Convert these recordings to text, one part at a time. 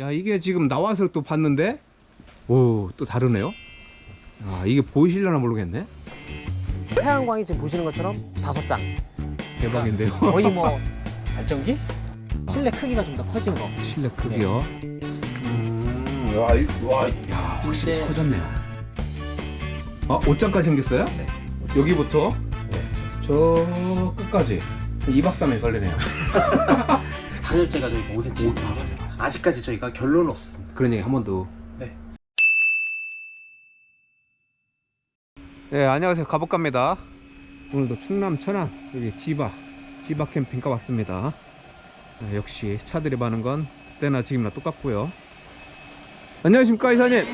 야 이게 지금 나와서 또 봤는데? 오 또 다르네요. 아 이게 보이실려나 모르겠네. 태양광이 지금 보시는 것처럼 다섯 장. 대박인데요. 거의 뭐 발전기? 실내 크기가 좀 더 커진 거. 실내 크기요? 음, 와, 이- 와, 야, 확실히 커졌네요. 아 옷장까지 생겼어요? 네. 여기부터? 네. 저 끝까지. 2박 3일 걸리네요. 단열재가 저희 5cm 아직까지 저희가 결론은 없습니다. 그런 얘기 한 번도. 네. 네 안녕하세요. 가복갑니다. 오늘도 충남 천안 여기 지바 지바 캠핑카 왔습니다. 네, 역시 차들이 많은 건 그때나 지금이나 똑같고요. 안녕하십니까 이사님?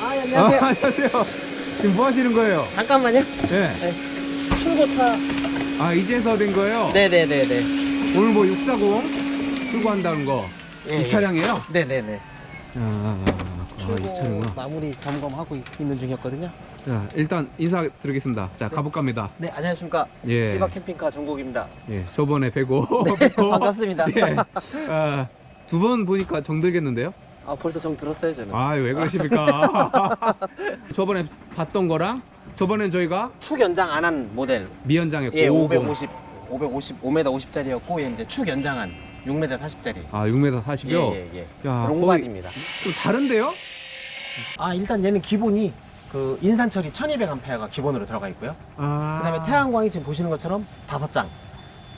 아 아, 안녕하세요. 안녕하세요. 지금 뭐 하시는 거예요? 잠깐만요. 네. 출고차. 아 이제서 된 거예요? 네네네네. 오늘 뭐 640 출고한다는 거 이 예, 예. 차량이에요? 네네네 아, 아, 아, 이 출고 차량은 마무리 점검하고 있- 있는 중이었거든요 자 일단 인사 드리겠습니다 자 가복갑니다 네 안녕하십니까 예. 지바 캠핑카 정국입니다 예, 저번에 뵈고 네, 반갑습니다 예. 아, 두 번 보니까 정들겠는데요? 아 벌써 정 들었어요 저는 아, 왜 그러십니까? 저번에 봤던 거랑 저번엔 저희가 축 연장 안 한 모델 미연장했고 예 550. 550 550 5m 50짜리였고 얘 이제 축 연장한 6m 40짜리 아, 6m 40이요? 예 예 예 야, 롱바디입니다 거의 좀 다른데요? 아 일단 얘는 기본이 그 인산철이 1200A가 기본으로 들어가 있고요 아. 그다음에 태양광이 지금 보시는 것처럼 다섯 장.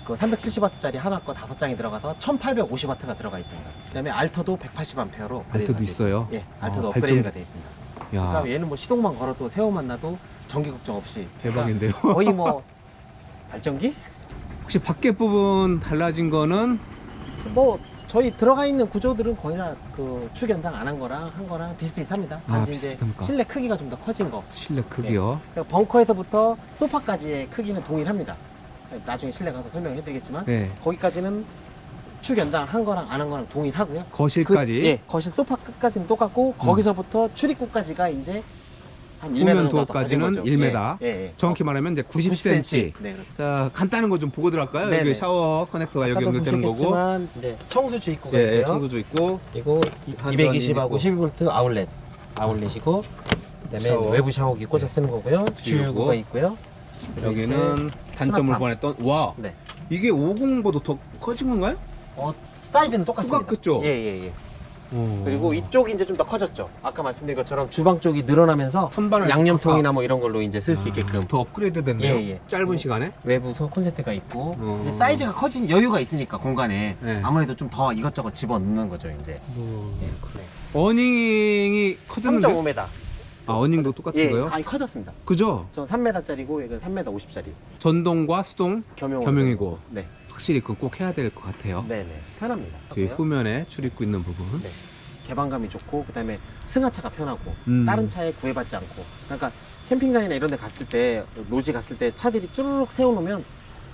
그 370W짜리 하나 거 다섯 장이 들어가서 1850W가 들어가 있습니다. 그다음에 알터도 180A로 알토도 있어요? 예, 알터도 아, 업그레이드가 돼 있습니다. 야, 그러니까 얘는 뭐 시동만 걸어도 세워만 놔도 전기 걱정 없이 대박인데요? 그러니까 거의 뭐 발전기? 혹시 밖에 부분 달라진 거는 뭐 저희 들어가 있는 구조들은 거의 다그 축 연장 안 한 거랑 한 거랑 비슷비슷합니다. 아, 단지 이제? 실내 크기가 좀 더 커진 거. 실내 크기요? 그리고 벙커에서부터 소파까지의 크기는 동일합니다. 나중에 실내 가서 설명해 드리겠지만 네. 거기까지는 축 연장 한 거랑 안 한 거랑 동일하고요. 거실까지 그, 예, 거실 소파 끝까지는 똑같고 거기서부터 출입구까지가 이제 한 1m 후면 정도 더 도어까지는 커진 거죠. 1m. 예, 예. 정확히 말하면 이제 90cm. 90cm. 네, 그렇습니다. 자, 간단한 거 좀 보고 들어갈까요? 네네. 여기 샤워 커넥터가 여기 연결되는 거고. 이제 청수 주 입구가 예, 예, 있고요. 청소도 있고. 그리고 한전이 220하고 있고. 12V 아울렛 아울렛이고 그다음에 샤워. 외부 샤워기 꽂아 쓰는 거고요. 주유구. 주유구가 있고요. 그리고 여기는 단점을 수납함. 보냈던 와 네. 이게 50보다 더 커진 건가요? 어, 사이즈는 똑같습니다. 똑같겠죠? 예, 예, 예. 어. 그리고 이쪽이 이제 좀 더 커졌죠. 아까 말씀드린 것처럼 주방 쪽이 늘어나면서 선반을 양념통이나 뭐 이런 걸로 이제 쓸수 아, 있게끔 더 업그레이드 됐네요. 예, 예. 짧은 시간에. 외부 소- 콘센트가 있고 어. 이제 사이즈가 커진 여유가 있으니까 공간에 네. 아무래도 좀 더 이것저것 집어 넣는 거죠 이제. 뭐... 예. 어닝이 커졌는데? 3.5m. 아 어닝도 똑같은 예, 거요? 많이 커졌습니다. 그죠? 전 3m짜리고 이건 3m 50짜리. 전동과 수동 겸용. 겸용이고 네, 확실히 그건 꼭 해야 될 것 같아요. 네, 네. 편합니다. 뒤 후면에 출입구 있는 부분. 네. 개방감이 좋고 그다음에 승하차가 편하고 음. 다른 차에 구애받지 않고 그러니까 캠핑장이나 이런 데 갔을 때 노지 갔을 때 차들이 쭈르륵 세워놓으면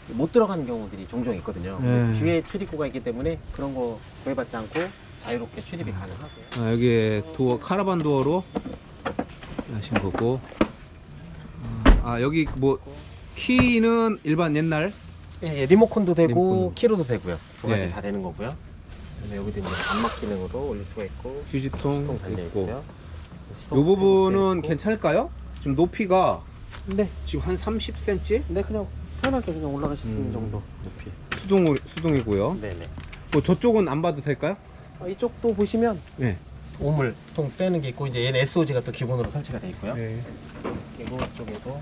못 들어가는 경우들이 종종 있거든요 근데 네. 뒤에 출입구가 있기 때문에 그런 거 구애받지 않고 자유롭게 출입이 가능하고요 아, 여기에 도어 카라반 도어로 하신 거고. 아 여기 뭐 키는 일반 옛날 예, 예, 리모컨도 되고 리모컨. 키로도 되고요 두 가지 예. 다 되는 거고요 그다음에 여기도 이제 안막 기능으로 올릴 수가 있고 휴지통 시동 달려 있고. 있고요 시동 부분은 있고. 괜찮을까요? 지금 높이가 네, 지금 한 30cm 네 그냥 편하게 그냥 올라가실 수 있는 음. 정도 높이 수동 수동이고요. 네네 뭐 저쪽은 안 봐도 될까요? 어, 이쪽도 보시면 네. 오물 통 빼는 게 있고 이제 얘는 SOG가 또 기본으로 설치가 돼 있고요. 네. 그리고 이쪽에도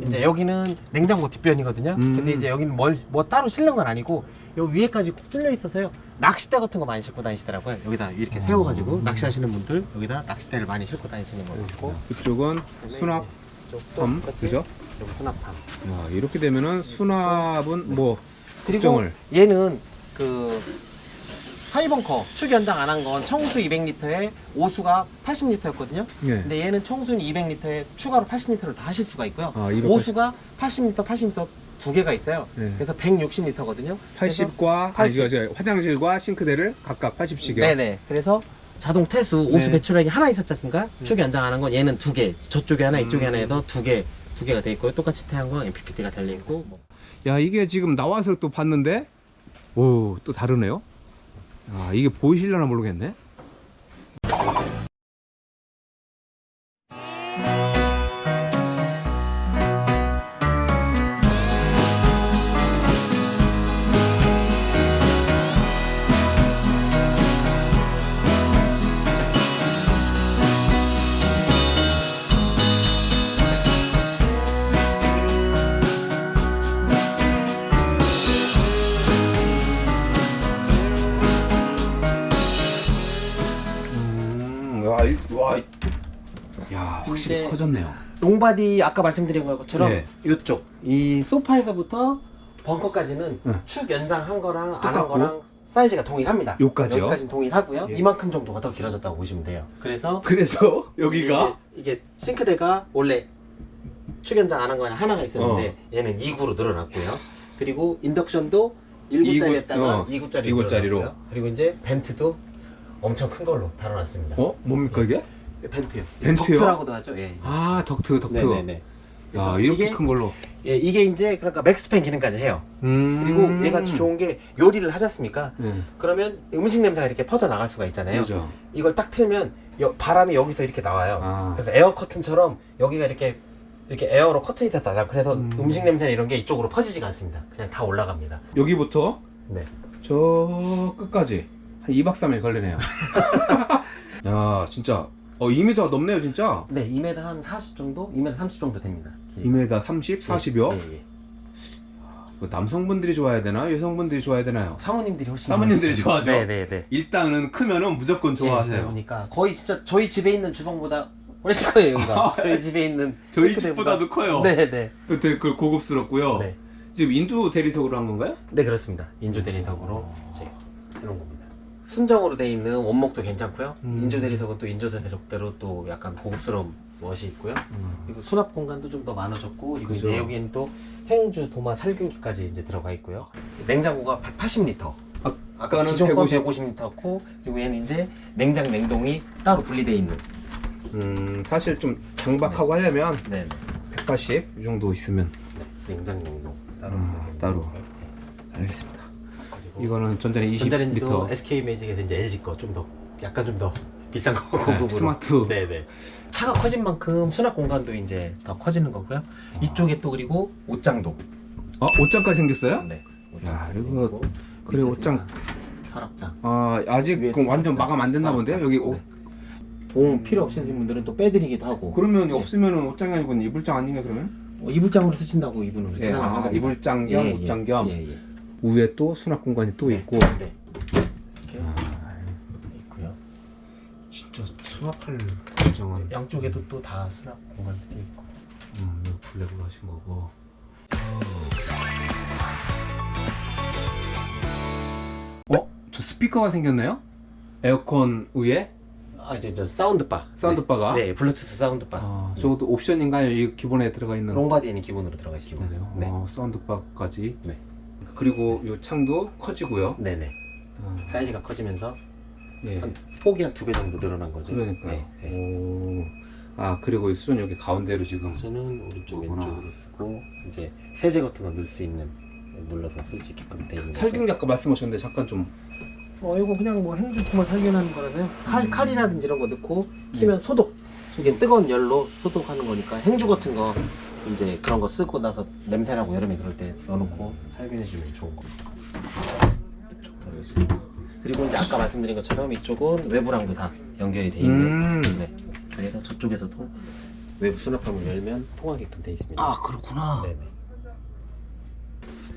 이제 여기는 냉장고 뒷변이거든요. 음. 근데 이제 여기는 뭘, 뭐 따로 실는 건 아니고 여기 위에까지 꾹 뚫려 있어서요. 낚싯대 같은 거 많이 싣고 다니시더라고요. 여기다 이렇게 아. 세워가지고 낚시하시는 분들 여기다 낚싯대를 많이 싣고 다니시는 거 같고 이쪽은 수납함, 이쪽도 똑같이 그죠? 여기 수납함. 야, 이렇게 되면은 수납은 뭐 그리고 걱정을. 얘는 그 하이벙커 축 연장 안 한 건 청수 200리터에 오수가 80리터였거든요. 네. 근데 얘는 청수는 200리터에 추가로 80리터를 더 하실 수가 있고요. 아, 오수가 80리터, 80리터 두 개가 있어요. 네. 그래서 160리터거든요. 80과 80. 아니, 화장실과 싱크대를 각각 80씩이요. 네네. 그래서 자동 퇴수 오수 네. 배출하기 하나 있었지 않습니까? 축 연장 안 한 건 얘는 두 개. 저쪽에 하나, 이쪽에 하나 해서 두 개. 두 개가 돼 있고요. 똑같이 태양광 MPPT가 달려 있고 뭐. 야, 이게 지금 나와서 또 봤는데 오, 또 다르네요. 아 이게 보이실려나 모르겠네. 확실히 커졌네요. 롱바디 아까 말씀드린 것처럼 네. 이쪽 이 소파에서부터 벙커까지는 네. 축 연장한 거랑 안 한 똑같고? 거랑 사이즈가 동일합니다. 요까지요? 여기까지는 동일하고요. 예. 이만큼 정도가 더 길어졌다고 보시면 돼요. 그래서 그래서 여기가 이게, 이게 싱크대가 원래 축 연장 안 한 거는 하나가 있었는데 어. 얘는 2구로 늘어났고요. 그리고 인덕션도 이구- 1구짜리였다가 어, 2구짜리 이구짜리로. 그리고 이제 벤트도 엄청 큰 걸로 달아놨습니다. 어 뭡니까 이게? 벤트요. 벤트요? 덕트라고도 하죠. 예. 아 덕트 덕트. 네네네. 야 그래서 이렇게 이게, 큰 걸로. 예, 이게 이제 그러니까 맥스팬 기능까지 해요. 음. 그리고 얘가 좋은 게 요리를 하셨습니까? 네. 그러면 음식 냄새가 이렇게 퍼져 나갈 수가 있잖아요. 그죠. 이걸 딱 틀면 여- 바람이 여기서 이렇게 나와요. 아. 그래서 에어 커튼처럼 여기가 이렇게 이렇게 에어로 커튼이 돼서 나가. 그래서 음. 음. 식 냄새나 이런 게 이쪽으로 퍼지지가 않습니다. 그냥 다 올라갑니다. 여기부터 네. 저 끝까지 한 2박 3일 걸리네요. 야 진짜 어 2m 넘네요 진짜. 네, 2m 한 40 정도, 2m 30 정도 됩니다. 길이. 2m 30, 40여. 예, 예. 그 남성분들이 좋아야 되나 여성분들이 좋아야 되나요? 사모님들이 훨씬 사모님들이 좋아하시죠. 좋아하죠? 네, 네, 네. 일단은 크면은 무조건 좋아하세요. 그러니까 거의 진짜 저희 집에 있는 주방보다 훨씬 커요 여기가. 저희 집에 있는 저희 싱크대보다. 집보다도 커요. 네, 네. 되게 그 고급스럽고요. 네. 지금 인도 대리석으로 한 건가요? 네 그렇습니다. 인조 대리석으로 이제 해놓은 겁니다. 순정으로 돼 있는 원목도 괜찮고요. 음. 인조 대리석은 또 인조 대리석대로 또 약간 고급스러운 멋이 있고요. 그리고 수납 공간도 좀 더 많아졌고 그리고 그죠. 이제 여기는 또 행주 도마 살균기까지 이제 들어가 있고요. 냉장고가 180리터. 아, 아까 기존 건 150리터고 그리고 얘는 이제 냉장 냉동이 따로 분리되어 있는. 음, 사실 좀 장박하고 하려면 네. 180 이 정도 있으면 네. 냉장 냉동 따로 음, 있는 따로. 거고요. 알겠습니다. 그리고 이거는 전자레인지 전자레인지도 20리터 SK 매직에서 이제 LG 거 좀 더 약간 좀 더 비싼 거 네, 고급으로. 스마트. 네네. 차가 커진 만큼 수납 공간도 이제 더 커지는 거고요. 이쪽에 또 그리고 옷장도. 어, 옷장까지 생겼어요? 네. 야, 이거 그래 밑에도 옷장 다 서랍장. 아 아직 그럼 완전 마감 안 됐나 본데요? 서랍장. 여기 옷 네. 봉 필요 없으신 분들은 또 빼드리기도 하고. 그러면 네. 없으면은 옷장이 아니고 이불장 아닌가 그러면? 어, 이불장으로 쓰신다고 이분은 예, 아, 이불장 겸 예, 옷장 예, 겸 예, 예. 위에 또 수납 공간이 또 네, 있고 네. 이렇게 아, 있고요. 진짜 수납할 공장은 양쪽에도 또 다 수납 공간들이 있고. 음, 이거 블랙으로 하신 거고 어? 저 스피커가 생겼나요? 에어컨 위에 아 이제 저 사운드바. 사운드바가? 네, 네 블루투스 사운드바. 아, 저것도 옵션인가요? 이 기본에 들어가 있는 롱바디에는 기본으로 들어가 있습니다. 기본이요? 네. 어, 사운드바까지 네. 그리고 이 창도 커지고요 네네. 아, 사이즈가 커지면서 예. 한 폭이 한 두 배 정도 늘어난 거죠. 그러니까요 네, 네. 오. 아 그리고 이 수전 여기 가운데로 지금 저는 오른쪽 그거구나. 왼쪽으로 쓰고 이제 세제 같은 거 넣을 수 있는 눌러서 쓸 수 있게끔 돼 있는 살균기 아까 말씀하셨는데 잠깐 좀 어 이거 그냥 뭐 행주통을 살균하는 거라서요. 칼 칼이라든지 이런 거 넣고 키면 소독. 이게 뜨거운 열로 소독하는 거니까 행주 같은 거 이제 그런 거 쓰고 나서 냄새 나고 여름에 그럴 때 넣어놓고 살균해 주면 좋은 거. 이쪽 더 그리고 이제 아까 말씀드린 것처럼 이쪽은 외부랑도 다 연결이 돼 있는. 음. 네. 그래서 저쪽에서도 외부 수납함을 열면 통하게끔 돼 있습니다. 아 그렇구나 네네.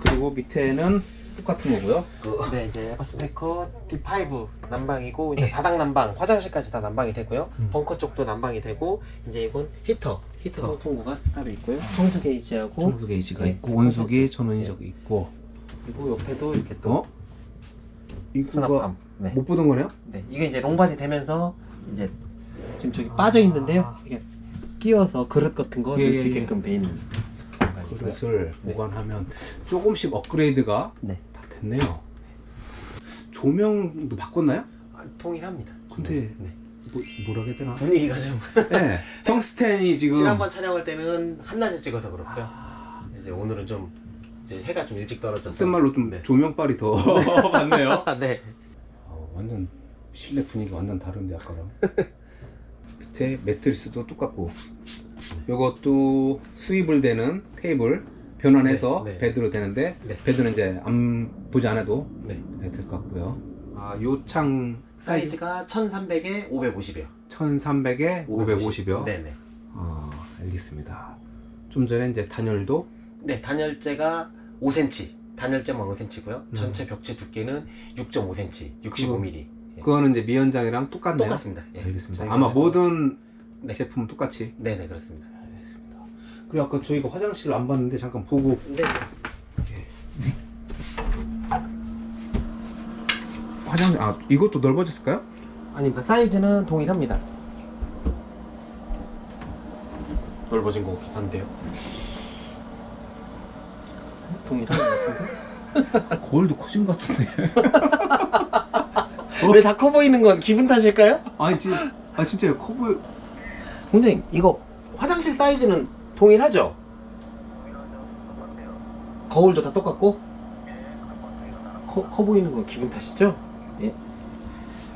그리고 밑에는 똑같은 거고요 네 이제 에버스페커 D5 난방이고 이제 바닥 난방, 화장실까지 다 난방이 되고요. 음. 벙커 쪽도 난방이 되고 이제 이건 히터, 히터 어. 송풍구가 따로 있고요. 청수 게이지하고 청소 게이지가 네, 있고 온수기 네. 전원이 저기 있고 그리고 옆에도 이렇게 또 어? 이거가 수납함. 네. 못 보던 거네요? 네. 이게 이제 롱바디 되면서 이제 지금 저기 빠져 있는데요. 이게 끼워서 그릇 같은 거 예, 넣을 예, 수 예. 있게끔 돼 있는 공간이고요. 그릇을 네. 보관하면 조금씩 업그레이드가 네. 다 됐네요 조명도 바꿨나요? 아, 통일합니다. 근데 네. 뭐, 뭐라 해야 되나? 분위기가 좀 네. 텅스텐이 지금 지난번 촬영할 때는 한낮에 찍어서 그렇고요. 아, 이제 오늘은 좀 이제 해가 좀 일찍 떨어져서 그땐 말로 좀 네. 조명빨이 더 많네요. 아, 네. 어, 완전 실내 분위기 완전 다른데 아까랑. 밑에 매트리스도 똑같고. 요것도 수입을 되는 테이블 변환해서 네, 네. 베드로 되는데 네. 베드는 이제 안 보지 않아도 네. 될 것 같고요. 아, 요창 사이즈 사이즈가 1300에 550이요. 1300에 550이요. 네네. 아, 알겠습니다. 좀 전에 이제 단열도 네, 단열재가 5cm. 단열재만 5cm고요. 음. 전체 벽체 두께는 6.5cm, 65mm. 예. 그거는 이제 미연장이랑 똑같네요. 똑같습니다. 예. 알겠습니다. 저희가 아마 모든 네. 제품은 똑같이. 네네 그렇습니다. 알겠습니다. 그리고 아까 저희가 화장실 안 봤는데 잠깐 보고 네. 화장실 아 이것도 넓어졌을까요? 아닙니다. 사이즈는 동일합니다. 넓어진 것 같기도 한데요. 동일한 것 같은데? 거울도 커진 것 같은데. 왜 다 커 보이는 건 기분 탓일까요? 아니 진, 아 진짜 커 보여. 공장님 이거 화장실 사이즈는 동일하죠? 거울도 다 똑같고? 커, 커 보이는 건 기분 탓이죠?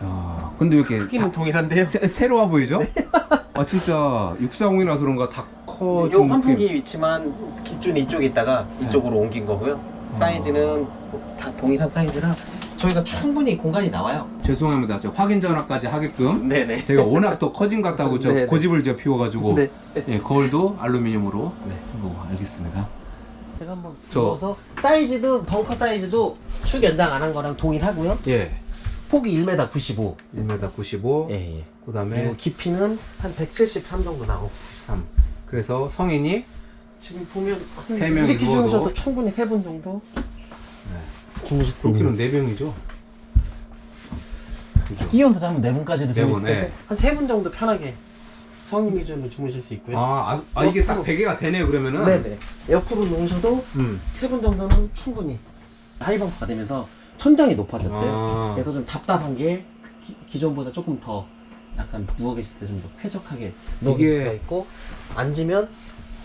야, 근데 왜 이렇게 크기는 동일한데요? 새, 새로워 보이죠? 아 진짜 640이라서 그런가 다 커. 요 환풍기 위치만 기준이 이쪽에 있다가 네. 이쪽으로 옮긴 거고요. 사이즈는 다 동일한 사이즈라 저희가 충분히 공간이 나와요. 죄송합니다. 저 확인 전화까지 하게끔 네네. 제가 워낙 또 커진 것 같다고 저 네네. 고집을 저 피워가지고 네. 예, 거울도 알루미늄으로 네. 뭐 알겠습니다. 제가 한번 저- 넣어서 사이즈도 벙커 사이즈도 축 연장 안 한 거랑 동일하고요. 예, 폭이 1m 95. 1m 95. 예, 예. 그다음에 깊이는 한 173 정도 나오고 3. 그래서 성인이 지금 보면 한 세 명이 이렇게 누워도- 주무셔도 충분히 세 분 정도 네. 주무실 수 여기는 있는 4명이죠. 그죠? 끼워서 자면 네 분까지도 네 주무실 분, 수 네. 한세 분 정도 편하게 성인 기준으로 주무실 수 있고요. 아, 아, 아, 이게 딱 베개가 되네요 그러면은. 네네. 옆으로 놓으셔도 음. 세 분 정도는 충분히 하이벙커가 되면서 천장이 높아졌어요. 아, 그래서 좀 답답한 게 기, 기존보다 조금 더 약간 누워 계실 때 좀 더 쾌적하게 누워 이게- 계실 수 있고 앉으면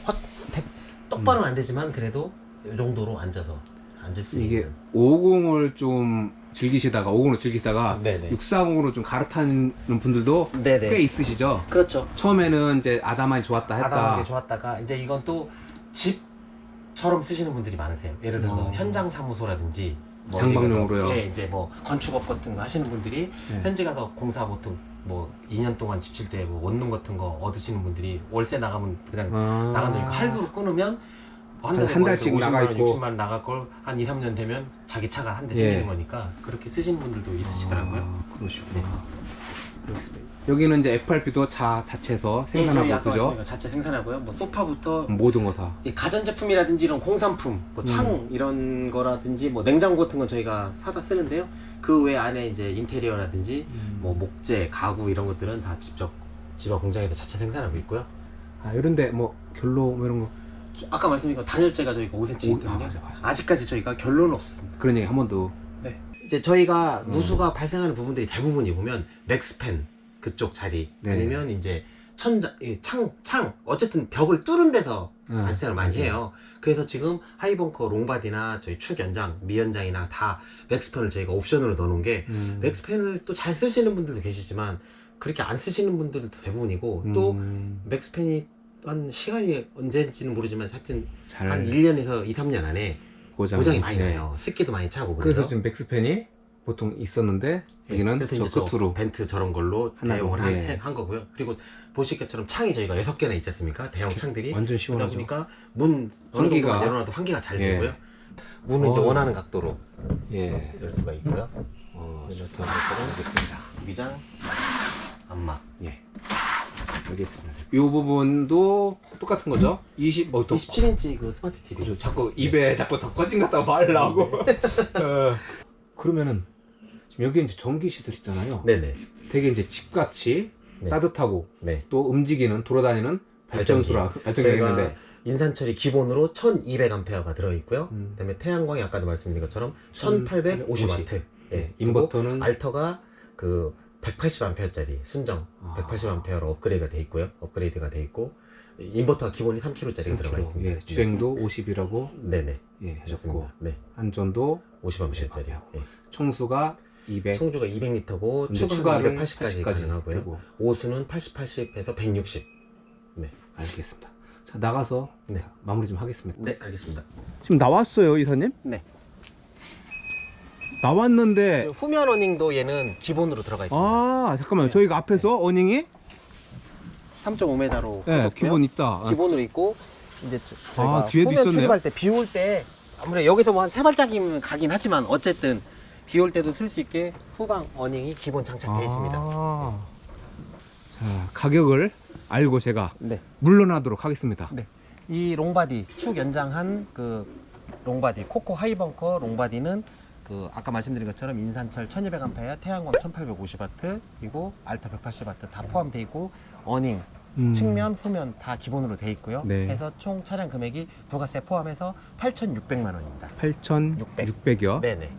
확 대- 똑바로는 안 되지만 그래도 이 정도로 앉아서 앉을 수 이게 있는 50을 좀 즐기시다가 50으로 즐기시다가 네네 640으로 좀 갈아타는 분들도 네네 꽤 있으시죠. 그렇죠 처음에는 이제 아담하게 좋았다 했다. 아담한 게 좋았다가 이제 이건 또 집처럼 쓰시는 분들이 많으세요 예를 들어서 어. 현장 사무소라든지 뭐 장박용으로요? 예 이제 뭐 건축업 같은 거 하시는 분들이 네. 현지 가서 공사 보통 뭐 2년 동안 집칠 때 뭐 원룸 같은 거 얻으시는 분들이 월세 나가면 그냥 아. 나가는 거 할부로 끊으면 뭐 한 한- 달씩 50만 나가 원, 있고. 60만 원 나갈 걸 한 2, 3년 되면 자기 차가 한 대 예. 생기는 거니까 그렇게 쓰시는 분들도 있으시더라고요. 아, 그러시구나. 네. 알겠습니다. 여기는 이제 FRP도 다 자체에서 예, 저희 생산하고 아까 그죠? 말씀드린 자체 생산하고요. 뭐 소파부터 모든 거 다. 이 가전제품이라든지 이런 공산품, 뭐창 음. 이런 거라든지 뭐 냉장고 같은 건 저희가 사다 쓰는데요. 그 외 안에 이제 인테리어라든지 뭐 목재, 가구 이런 것들은 다 직접 집화 공장에서 자체 생산하고 있고요. 아 이런데 뭐 결로 뭐 이런 거 저- 아까 말씀드린 거 단열재가 저희가 5cm 오. 아, 맞아, 맞아. 아직까지 저희가 결론은 없습니다. 그런 얘기 한 번도 네. 이제 저희가 음. 누수가 발생하는 부분들이 대부분이 보면 맥스팬 그쪽 자리 네. 아니면 이제 천장, 이 창, 창 어쨌든 벽을 뚫은 데서 응. 발생을 많이 해요. 그래서 지금 하이벙커 롱바디나 저희 축 연장, 미 연장이나 다 맥스팬을 저희가 옵션으로 넣어놓은 게 음. 맥스팬을 또 잘 쓰시는 분들도 계시지만 그렇게 안 쓰시는 분들도 대부분이고 또 음, 맥스팬이 한 시간이 언제인지는 모르지만 하여튼 잘 한 1년에서 2, 3년 안에 고장 고장이 많이 네. 나요. 습기도 많이 차고 그래서 그래서 지금 맥스팬이 보통 있었는데 예, 여기는 그래서 저 이제 저 끝으로 벤트 저런 걸로 하나로, 대용을 한, 예. 한 거고요. 그리고 보실 것처럼 창이 저희가 여섯 개나 있지 않습니까? 대형 창들이. 완전 그러다 시원하죠. 보니까 문 어느 환기가- 정도만 내려놔도 환기가 잘 예. 되고요. 문은 이제 어. 원하는 각도로 예. 열 수가 있고요. 어, 좋다. 알겠습니다. 위장, 안마. 예. 알겠습니다. 이 부분도 똑같은 거죠? 20, 뭐, 더 27인치 그 스마트 TV. 그죠. 자꾸 입에 자꾸 것 같다고 말라고. 어. 그러면은 지금 여기 이제 전기 시설 있잖아요. 네네. 되게 이제 집같이 네. 따뜻하고 네. 또 움직이는 돌아다니는 발전소라 저희가 있는데 인산철이 기본으로 1200A가 들어있고요. 음. 그다음에 태양광이 아까도 말씀드린 것처럼 1850. 1850W. 예. 인버터는 알터가 그 180A짜리 순정 아. 180A로 업그레이드가 돼 있고요. 업그레이드가 돼 있고 인버터가 기본이 3kg짜리가 들어가 3kg. 있습니다. 예, 주행도 50이라고 네네. 예, 하셨고 좋습니다. 네. 안전도 50A짜리. 예. 청수가 200. 청주가 200리터고 근데 추가가 추가를 280까지 80까지 가능하고요. 되고. 오수는 80, 80에서 160. 네. 알겠습니다. 자 나가서 네. 마무리 좀 하겠습니다. 네, 알겠습니다. 지금 나왔어요 이사님? 네. 나왔는데 후면 어닝도 얘는 기본으로 들어가 있습니다. 아 잠깐만요. 네. 저희가 앞에서 어닝이 3.5m로 네, 기본 있다. 아, 기본으로 있고 이제 저, 저희가 아, 뒤에도 후면 있었네요. 출입할 때 비 올 때 아무래도 여기서 뭐 한 세 발짝이면 가긴 하지만 어쨌든 비 올 때도 쓸 수 있게 후방 어닝이 기본 장착되어 있습니다. 아. 자 가격을 알고 제가 네. 물러나도록 하겠습니다. 네. 이 롱바디 축 연장한 그 롱바디 코코 하이벙커 롱바디는 그 아까 말씀드린 것처럼 인산철 1200A, 태양광 1850W 그리고 알타 180W 다 포함되어 있고 어닝 음. 측면 후면 다 기본으로 돼 있고요. 네. 해서 총 차량 금액이 부가세 포함해서 8,600만 원입니다. 8,600여 네네.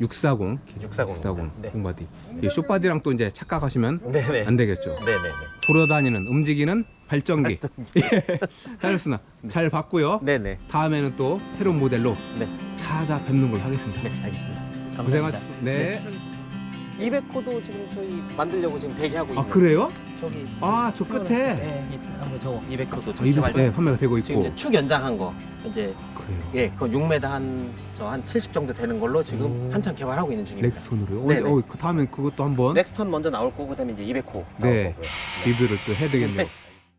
640 640 입니다. 네. 공바디. 이 쇼바디랑 또 이제 착각하시면 네네. 안 되겠죠. 네네네. 돌아다니는 움직이는 발전기. 잘했으나 잘 봤고요. 네네. 다음에는 또 새로운 모델로 네. 찾아뵙는 걸로 하겠습니다. 네, 알겠습니다. 감사합니다. 고생하셨습니다. 네. 200호도 지금 저희 만들려고 지금 대기하고 있는. 아 그래요? 저기 아 저 끝에 네, 이 한번 저 200호도 아, 좀 이거 개발. 네, 판매가 되고 있고 지금 이제 축 연장한 거 이제 그래요. 예, 그 6m 한 저 한 70 정도 되는 걸로 지금 오. 한참 개발하고 있는 중입니다. 렉스톤으로요. 네 네. 어, 어, 그 다음에 그것도 한번 렉스턴 먼저 나올 거고 그다음에 이제 200호 네. 나올 거고요. 리뷰를 또 해야 되겠네요. 네.